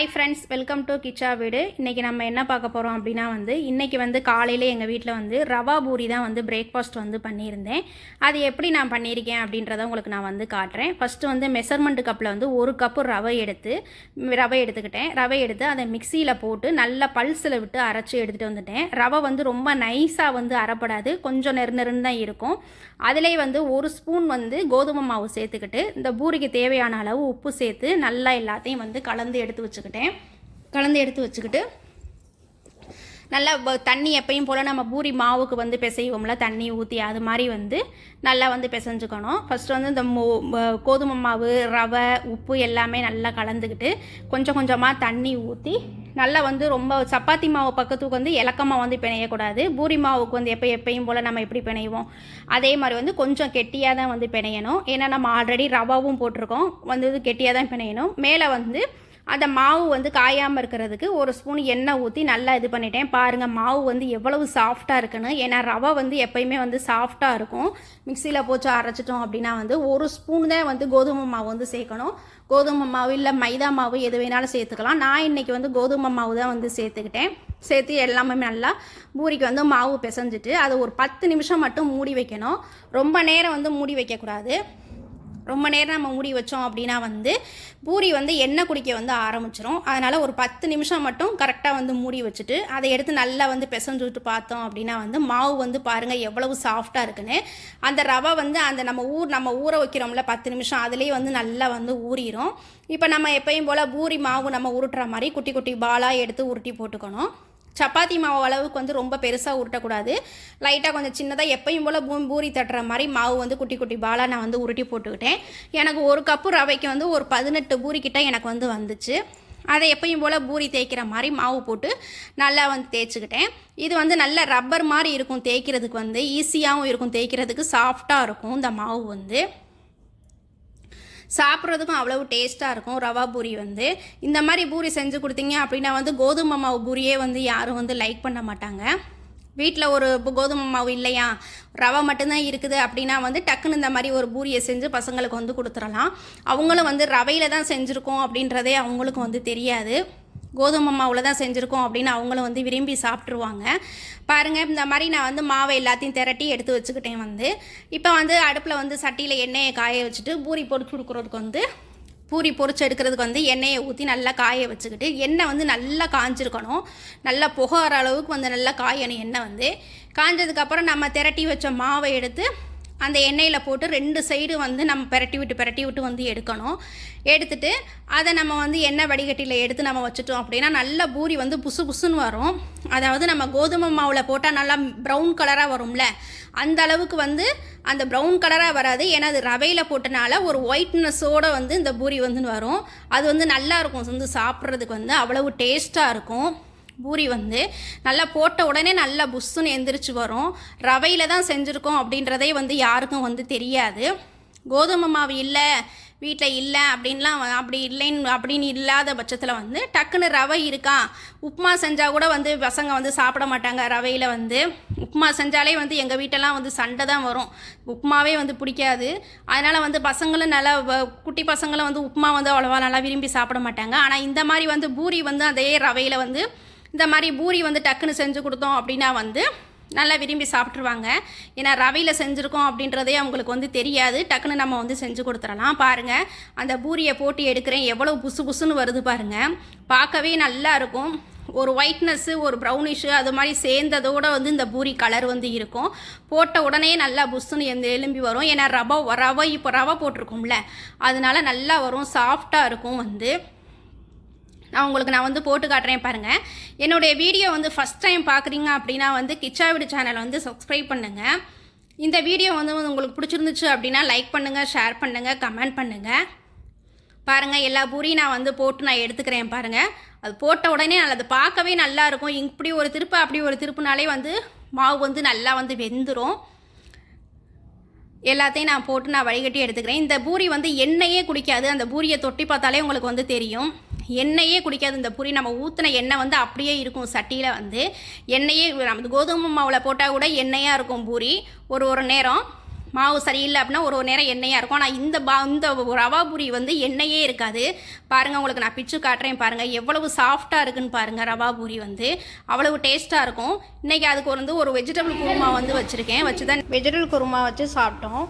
Hi friends welcome to Kichcha வீடு இன்றைக்கி நம்ம என்ன பார்க்க போகிறோம் அப்படின்னா வந்து இன்றைக்கி வந்து காலையில் எங்கள் வீட்டில் வந்து ரவா பூரி தான் வந்து பிரேக்ஃபாஸ்ட் வந்து பண்ணியிருந்தேன். அது எப்படி நான் பண்ணியிருக்கேன் அப்படின்றத உங்களுக்கு நான் வந்து காட்டுறேன். ஃபஸ்ட்டு வந்து மெஷர்மெண்ட் கப்பில் வந்து ஒரு கப்பு ரவை எடுத்து ரவை எடுத்துக்கிட்டேன். ரவை எடுத்து அதை மிக்சியில் போட்டு நல்லா பல்ஸில் விட்டு அரைச்சி எடுத்துகிட்டு வந்துட்டேன். ரவை வந்து ரொம்ப நைஸாக வந்து அரைப்படாது. கொஞ்சம் நெரு நெருன்னு தான் இருக்கும். அதிலே வந்து ஒரு ஸ்பூன் வந்து கோதுமை மாவு சேர்த்துக்கிட்டு இந்த பூரிக்கு தேவையான அளவு உப்பு சேர்த்து நல்லா எல்லாத்தையும் வந்து கலந்து எடுத்து வச்சுக்கிட்டேன். கலந்து எடுத்து வச்சுக்கிட்டு நல்லா தண்ணி எப்பயும் போல் நம்ம பூரி மாவுக்கு வந்து பிசைவோம்ல தண்ணி ஊற்றி அது மாதிரி வந்து நல்லா வந்து பிசைஞ்சுக்கணும். ஃபஸ்ட்டு வந்து இந்த மோ கோதுமை மாவு ரவை உப்பு எல்லாமே நல்லா கலந்துக்கிட்டு கொஞ்சம் கொஞ்சமாக தண்ணி ஊற்றி நல்லா வந்து ரொம்ப சப்பாத்தி மாவு பக்கத்துக்கு வந்து இலக்கமாக வந்து பிணையக்கூடாது. பூரி மாவுக்கு வந்து எப்போ எப்பயும் போல் நம்ம எப்படி பிணைவோம்? அதே மாதிரி வந்து கொஞ்சம் கெட்டியாக தான் வந்து பிணையணும். ஏன்னா நம்ம ஆல்ரெடி ரவாவும் போட்டிருக்கோம். வந்து கெட்டியாக தான் பிணையணும். மேலே வந்து அந்த மாவு வந்து காயாமல் இருக்கிறதுக்கு ஒரு ஸ்பூன் எண்ணெய் ஊற்றி நல்லா இது பண்ணிட்டேன். பாருங்கள் மாவு வந்து எவ்வளவு சாஃப்டாக இருக்குன்னு. ஏன்னா ரவை வந்து எப்பயுமே வந்து சாஃப்டாக இருக்கும். மிக்சியில் போச்சு அரைச்சிட்டோம் அப்படின்னா வந்து ஒரு ஸ்பூன் தான் வந்து கோதுமை மாவு வந்து சேர்க்கணும். கோதுமை மாவு இல்லை மைதா மாவு எது வேணாலும் சேர்த்துக்கலாம். நான் இன்றைக்கி வந்து கோதுமை மாவு தான் வந்து சேர்த்துக்கிட்டேன். சேர்த்து எல்லாமே நல்லா பூரிக்கு வந்து மாவு பிசைஞ்சிட்டு அதை ஒரு பத்து நிமிஷம் மட்டும் மூடி வைக்கணும். ரொம்ப நேரம் வந்து மூடி வைக்கக்கூடாது. ரொம்ப நேரம் நம்ம மூடி வச்சோம் அப்படின்னா வந்து பூரி வந்து எண்ணெய் குடிக்க வந்து ஆரம்பிச்சிரும். அதனால் ஒரு பத்து நிமிஷம் மட்டும் கரெக்டாக வந்து மூடி வச்சுட்டு அதை எடுத்து நல்லா வந்து பிசைஞ்சு விட்டு பார்த்தோம் அப்படின்னா வந்து மாவு வந்து பாருங்கள் எவ்வளவு சாஃப்டாக இருக்குன்னு. அந்த ரவை வந்து அந்த நம்ம ஊர் நம்ம ஊற வைக்கிறோம்ல பத்து நிமிஷம் அதுலேயே வந்து நல்லா வந்து ஊறிடும் இப்போ நம்ம எப்பயும் போல் பூரி மாவு நம்ம உருட்டுற மாதிரி குட்டி குட்டி பாலாக எடுத்து உருட்டி போட்டுக்கணும். சப்பாத்தி மாவு அளவுக்கு வந்து ரொம்ப பெருசாக உருட்டக்கூடாது. லைட்டாக கொஞ்சம் சின்னதாக எப்பயும் போல் பூ பூரி தட்டுற மாதிரி மாவு வந்து குட்டி குட்டி பாலாக நான் வந்து உருட்டி போட்டுக்கிட்டேன். எனக்கு ஒரு கப்பு ரவைக்கு வந்து ஒரு பதினெட்டு பூரி கிட்ட எனக்கு வந்து வந்துச்சு. அதை எப்பயும் போல் பூரி தேய்க்கிற மாதிரி மாவு போட்டு நல்லா வந்து தேய்ச்சிக்கிட்டேன். இது வந்து நல்ல ரப்பர் மாதிரி இருக்கும் தேய்க்கிறதுக்கு வந்து ஈஸியாகவும் இருக்கும் தேய்க்கிறதுக்கு சாஃப்டாக இருக்கும் இந்த மாவு வந்து. சாப்பிட்றதுக்கும் அவ்வளவு டேஸ்ட்டாக இருக்கும். ரவா பூரி வந்து. இந்த மாதிரி பூரி செஞ்சு கொடுத்தீங்க அப்படின்னா வந்து கோதுமை மாவு பூரியே வந்து யாரும் வந்து லைக் பண்ண மாட்டாங்க. வீட்டில் ஒரு இப்போ கோதுமை மாவு இல்லையா? ரவை மட்டும்தான் இருக்குது அப்படின்னா வந்து டக்குன்னு இந்த மாதிரி ஒரு பூரியை செஞ்சு பசங்களுக்கு வந்து கொடுத்துடலாம். அவங்களும் வந்து ரவையில் தான் செஞ்சுருக்கோம் அப்படின்றதே அவங்களுக்கும் வந்து தெரியாது. கோதுமை மாவில் தான் செஞ்சுருக்கோம் அப்படின்னு அவங்களும் வந்து விரும்பி சாப்பிட்ருவாங்க பாருங்கள் இந்த மாதிரி நான் வந்து மாவை எல்லாத்தையும் திரட்டி எடுத்து வச்சுக்கிட்டேன் வந்து. இப்போ வந்து அடுப்பில் வந்து சட்டியில் எண்ணெயை காய வச்சுட்டு பூரி பொறிச்சு கொடுக்குறதுக்கு வந்து பூரி பொறிச்சு எடுக்கிறதுக்கு வந்து எண்ணெயை ஊற்றி நல்லா காய வச்சுக்கிட்டு எண்ணெய் வந்து நல்லா காஞ்சிருக்கணும். நல்லா புகார அளவுக்கு வந்து நல்லா காயணும் எண்ணெய் வந்து. காஞ்சதுக்கப்புறம் நம்ம திரட்டி வச்ச மாவை எடுத்து அந்த எண்ணெயில் போட்டு ரெண்டு சைடு வந்து நம்ம பிரட்டி விட்டு பிரட்டி விட்டு வந்து எடுக்கணும். எடுத்துட்டு அதை நம்ம வந்து எண்ணெய் வடிகட்டியில் எடுத்து நம்ம வச்சுட்டோம் அப்படின்னா நல்ல பூரி வந்து புசு புசுன்னு வரும். அதாவது நம்ம கோதுமை மாவில் போட்டால் நல்லா ப்ரௌன் கலராக வரும்ல. அந்த அளவுக்கு வந்து அந்த ப்ரௌன் கலராக வராது. ஏன்னா அது ரவையில் போட்டனால ஒரு ஒயிட்னஸோடு வந்து இந்த பூரி வந்து வரும். அது வந்து நல்லா இருக்கும். வந்து சாப்பிட்றதுக்கு வந்து அவ்வளவு டேஸ்ட்டாக இருக்கும். பூரி வந்து நல்லா போட்ட உடனே நல்லா புஷ்ஷுன்னு எந்திரிச்சு வரும். ரவையில் தான் செஞ்சுருக்கோம் அப்படின்றதே வந்து யாருக்கும் வந்து தெரியாது. கோதுமை மாவு இல்லை வீட்டில் இல்லை அப்படின்லாம் அப்படி இல்லைன்னு அப்படின்னு இல்லாத பட்சத்தில் வந்து டக்குன்னு ரவை இருக்கா? உப்புமா செஞ்சால் கூட வந்து பசங்க வந்து சாப்பிட மாட்டாங்க ரவையில் வந்து. உப்புமா செஞ்சாலே வந்து எங்கள் வீட்டெல்லாம் வந்து சண்டை தான் வரும். உப்புமாவே வந்து பிடிக்காது. அதனால் வந்து பசங்களும் நல்லா வ- குட்டி பசங்களும் வந்து உப்புமா வந்து அவ்வளோவா நல்லா விரும்பி சாப்பிட மாட்டாங்க. ஆனால் இந்த மாதிரி வந்து பூரி வந்து அதே ரவையில் வந்து இந்த மாதிரி பூரி வந்து டக்குன்னு செஞ்சு கொடுத்தோம் அப்படின்னா வந்து நல்லா விரும்பி சாப்பிட்ருவாங்க ஏன்னா ரவையில் செஞ்சுருக்கோம் அப்படின்றதே அவங்களுக்கு வந்து தெரியாது. டக்குன்னு நம்ம வந்து செஞ்சு கொடுத்துடலாம். பாருங்கள் அந்த பூரியை போட்டு எடுக்கிறேன். எவ்வளோ புசு புசுன்னு வருது பாருங்கள் பார்க்கவே நல்லா இருக்கும். ஒரு ஒயிட்னஸ்ஸு ஒரு ப்ரௌனிஷு அது மாதிரி சேர்ந்ததோடு வந்து இந்த பூரி கலர் வந்து இருக்கும். போட்ட உடனே நல்லா புஷ்ஷுன்னு எந்த எலும்பி வரும். ஏன்னா ரவை ரவை இப்போ ரவை போட்டிருக்கோம்ல. அதனால நல்லா வரும். சாஃப்டாக இருக்கும் வந்து. நான் உங்களுக்கு நான் வந்து போட்டு காட்டுறேன் பாருங்கள் என்னுடைய வீடியோ வந்து ஃபஸ்ட் டைம் பார்க்குறீங்க அப்படின்னா வந்து கிச்சாவிடு சேனலை வந்து சப்ஸ்கிரைப் பண்ணுங்கள் இந்த வீடியோ வந்து உங்களுக்கு பிடிச்சிருந்துச்சு அப்படின்னா லைக் பண்ணுங்கள் ஷேர் பண்ணுங்கள் கமெண்ட் பண்ணுங்கள் பாருங்கள் எல்லா பூரியும் நான் வந்து போட்டு நான் எடுத்துக்கிறேன் பாருங்கள் அது போட்ட உடனே அது பார்க்கவே நல்லாயிருக்கும் இப்படி ஒரு திருப்பு அப்படி ஒரு திருப்புனாலே வந்து மாவு வந்து நல்லா வந்து வெந்துடும் எல்லாத்தையும் நான் போட்டு நான் வடிகட்டி எடுத்துக்கிறேன். இந்த பூரி வந்து எண்ணெயே குடிக்காது. அந்த பூரியை தொட்டி பார்த்தாலே உங்களுக்கு வந்து தெரியும். எண்ணெயே குடிக்காது. இந்த பூரி நம்ம ஊற்றின எண்ணெய் வந்து அப்படியே இருக்கும். சட்டியில் வந்து எண்ணெயே நம்ம கோதுமை மாவில் போட்டால் கூட எண்ணெயாக இருக்கும் பூரி. ஒரு ஒரு நேரம் மாவு சரியில்லை அப்படின்னா ஒரு ஒரு நேரம் எண்ணெயாக இருக்கும். ஆனால் இந்த பா இந்த ரவா பூரி வந்து எண்ணெயே இருக்காது. பாருங்கள் உங்களுக்கு நான் பிச்சு காட்டுறேன் பாருங்கள் எவ்வளவு சாஃப்டாக இருக்குன்னு பாருங்கள் ரவா பூரி வந்து. அவ்வளவு டேஸ்ட்டாக இருக்கும். இன்றைக்கி அதுக்கு வந்து ஒரு வெஜிடபிள் குருமா வந்து வச்சுருக்கேன். வச்சு தான் வெஜிடபிள் குருமா வச்சு சாப்பிட்டோம்.